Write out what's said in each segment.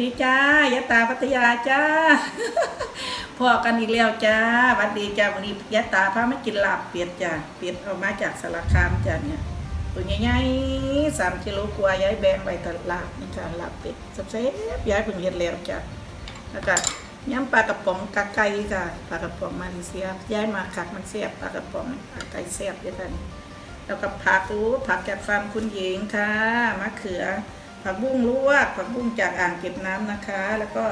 ดีจ้ายะตาพัทยาจ้าพอกันอีกแล้วจ้าวัดดีจ้าวันนี้ยะตาพามากินลาบเป็ดจ้าเป็ดเอามาจากสารคามจ้าเนี่ยตัวใหญ่ๆสามกิโลกว่าย้ายแบงไปตลาดนี่จ้าลาบเป็ดสับเซฟย้ายเพิ่งเห็นแล้วจ้าแล้วก็ย้ำปลากระป๋องกะไก่จ้าปลากระป๋องมาเลเซียย้ายมาคักมันเสียบปลากระป๋องปลาไก่เสียบด้วยกันแล้วก็ผักอู้ผักจากฟาร์มคุณหญิงค่ะมะเขือ ผักบุ้งลวกผักบุ้งจากอ่างเก็บน้ำนะคะ แล้วก็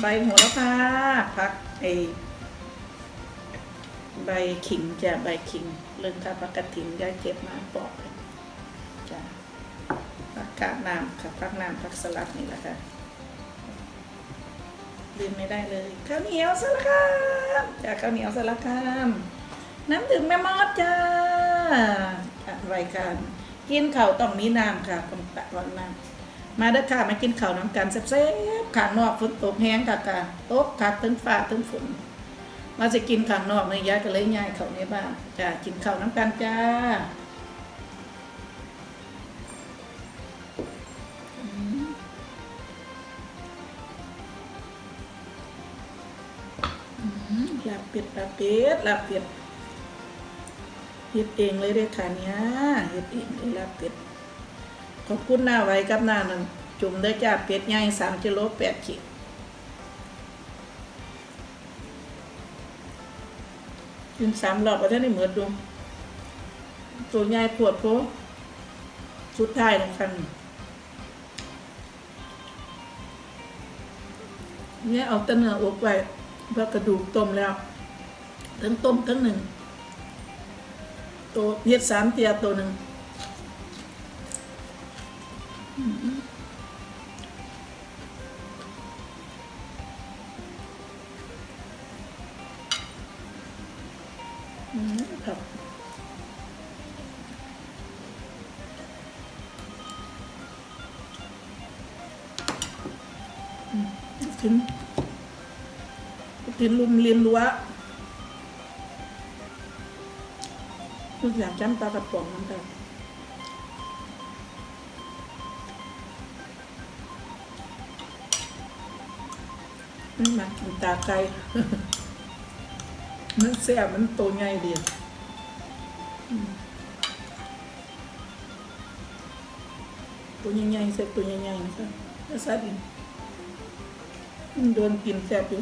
ใบโหระพาผักไอใบขิงจะใบขิงเรื่องค่ะผักกระถินได้เก็บมาปอกจ้ะผักกาดน้ำค่ะผักน้ำผักสลัดนี่แหละค่ะลืมไม่ได้เลยข้าวเหนียวสลัดคามจากข้าวเหนียวสลัดคามน้ำดื่มแม่มอดจ้าอะไว้กัน กินข้าวต้องมีน้ำค่ะคำตะวันน้ำมาเด้อค่ะมากินข้าวน้ำกันแซ่บๆข้างนอกฝนตกแห้งค่ะค่ะตกค่ะทั้งฟ้าทั้งฝนมาจะกินข้างนอกเนี่ยยายก็เลยย้ายเข้าในบ้านจ้ากินข้าวน้ำกันจ้าอืมอืมลาบเป็ดลาบเป็ดลาบเป็ด เฮ็ดเองเลยเด้อค่ะเนี่ยเฮ็ดเองเลยลาบเป็ดขอบคุณหน้าไว้กับหน้านั่นจุ่มเด้จ้าเป็ดใหญ่สามกิโลแปดขีดกินสามรอบก็จะได้เหมือนดูตัวใหญ่ปวดโพสุดท้ายนะคันเนี่ยเอาตะเนื้ออกไว้เพื่อกระดูกต้มแล้ว ทั้งต้มทั้งหนึ่ง ตัวเฮ็ดสามเตียตัวหนึ่งอืมครับอืมกินกินลุมเรียนรั้ว ทุกอย่างจ้ำปลากระป๋องน้ำตานี่มันกินตาไก่มันแซ่บมันโตใหญ่ดีอืมตัวใหญ่ๆเสร็จตัวใหญ่ๆนะครับแล้วซาดินมันโดนกินแซ่บอยู่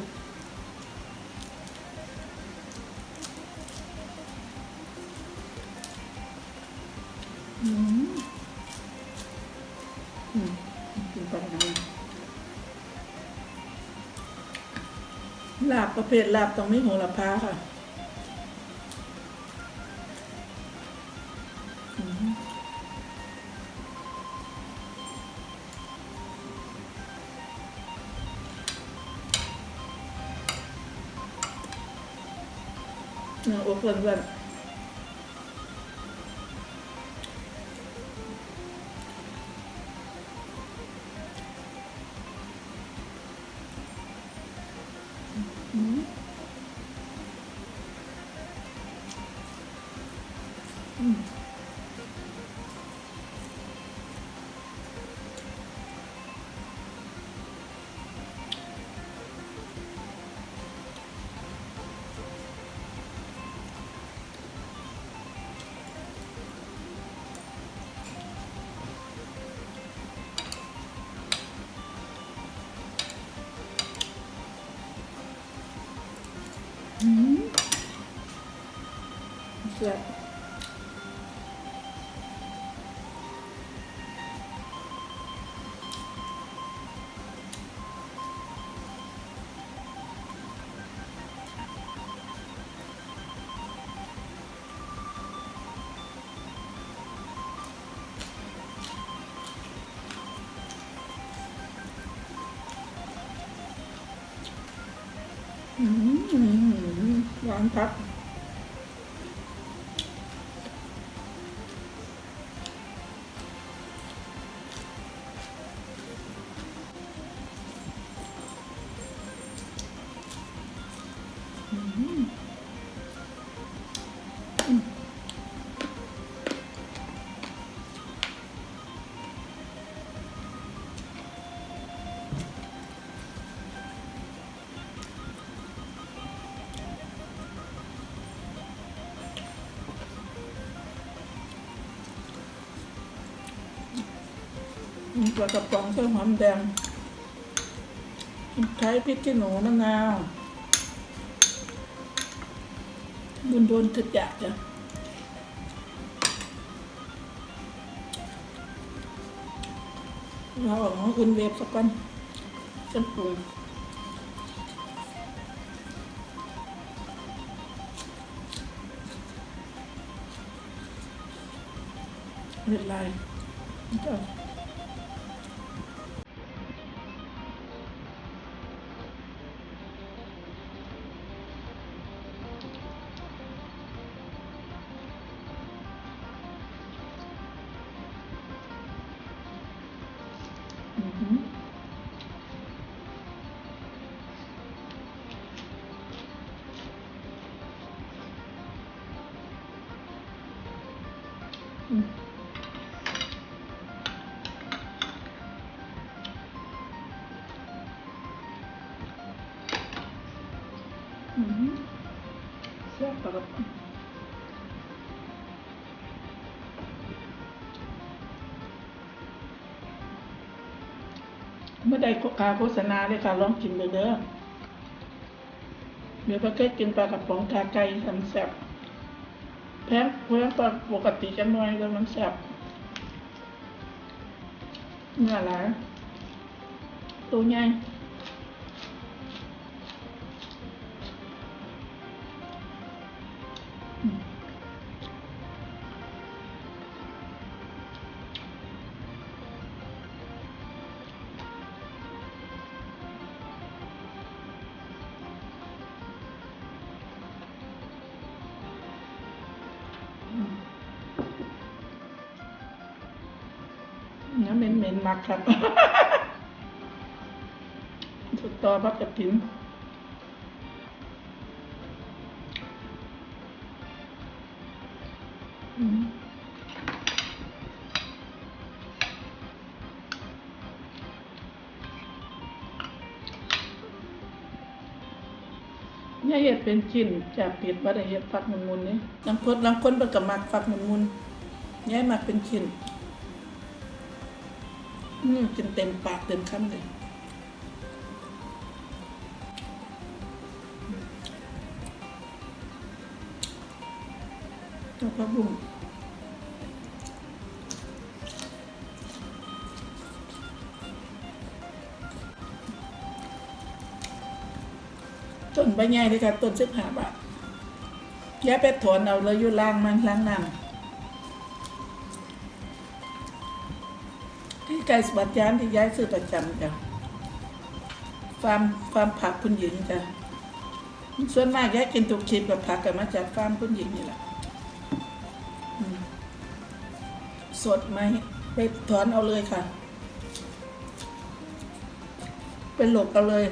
ลาบประเภทลาบต้องมีโหระพาค่ะเนื้ออกเพื่อน เสียบ ปลากระป๋องเครื่องหอมแดงใช้พริกขี้หนูมะนาว บุนโดนๆถึกอยากจ้ะเราออกม ปะครับเมื่าโฆษณาเลยค่ะลองกินเด้อเดี๋ยวก็เคยกินปลากระป๋องกาไก่ทำแสบแพงแพงกว่าปกติจะน้อยแล้วมันแสบเนื้อหลายตัวใหญ่ เนื้อเหม็นเหม็นๆมักครับสุดต่อพักกระถินอืมเนี่ยเห็ดเป็นชิ้นจากปิดว่าได้เห็ดฟักมุนมุนๆนี่ลังคนลังคนเปิกับมักฟักมุนมุนๆเนี่ยมักเป็นชิ้น อืมกินเต็มปากเต็มคำเลยตัวพระบุ้งต้นใบใหญ่เลยค่ะต้นสิบห้าบาทย้ายไปถอนเอาเลยอยู่ล่างมันล่างน้ำ ไก่สวัสดิ์ยานที่ย้ายซื้อประจำจ้ะฟาร์มฟาร์มผักคุณหญิงจ้ะส่วนมากย้ายกินทุกคลิปกับผักกันมาจากฟาร์มคุณหญิงนี่แหละอืมสดไหมไปถอนเอาเลยค่ะ เป็นหลบเอาเลย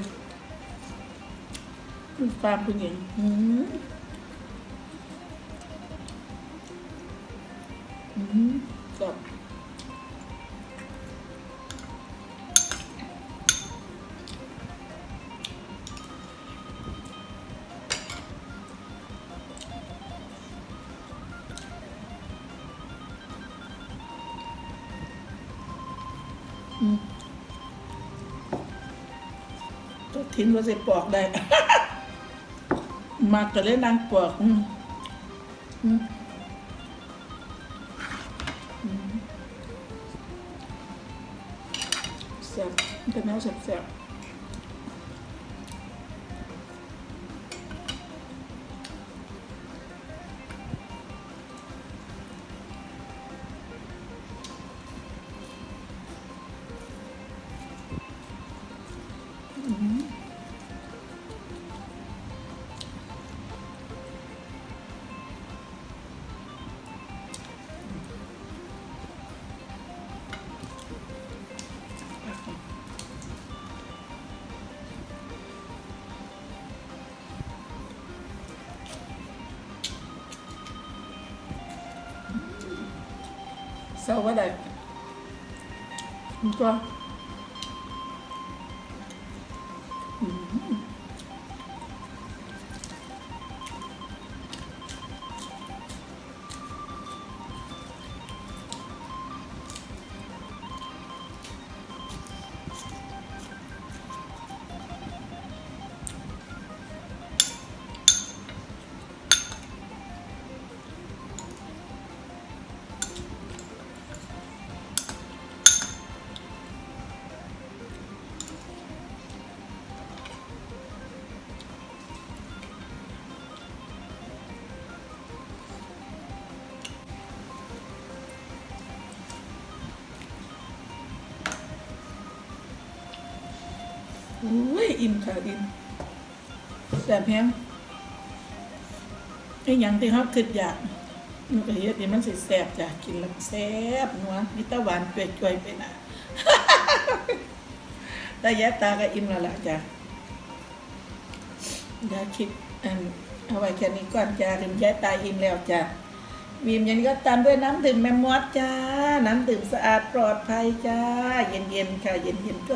ฟาร์มคุณหญิงอืมอืมกรอบ อืมตัวทิ้นว่าจะปอกได้ มากก็เลยนางปอกอืมอืมแซ่บมันเป็นแนวแซ่บๆ เศร้าว่ ยอิ่มค่ะอิ่มแซ่บแฮงไอ้ยังที่เฮาคิดอยากมันก็เฮ็ดให้มันสิแซ่บจ้ะกินแล้วแซ่บนัวมีแตะหวานจ่วยๆไปน่ะแต่ยะตาก็อิ่มแล้วล่ะจ้ะอย่าคิดอันเอาไว้แค่นี้ก่อนจ้ะถึงยะตาอิ่มแล้วจ้ะวีมยันนี้ก็ตามด้วยน้ำดื่มแมมมอสจ้า น้ำดื่มสะอาดปลอดภัยจ้า เย็นๆค่ะ เย็นๆจ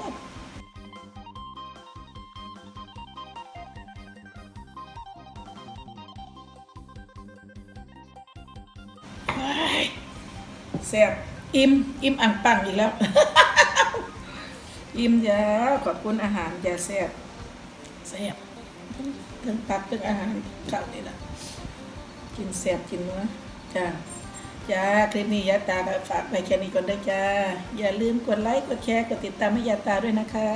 วดๆๆ แซ่บอิ่มอิ่มอ่างปังอีกแล้ว อิ่มจ้าขอบคุณอาหารจ้าแซ่บแซ่บทั้งปักทั้งอาหารข้าวนี่แหละกินแซ่บกินเนื้อจ้าจ้าคลิปนี้ยาตาฝากไปแค่นี้ก่อนได้จ้า อย่าลืมกดไลค์กดแชร์กดติดตามให้ยาตาด้วยนะคะ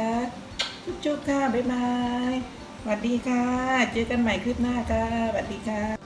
จุ๊บๆค่ะบ๊ายบายสวัสดีค่ะ เจอกันใหม่คลิปหน้าค่ะสวัสดีค่ะ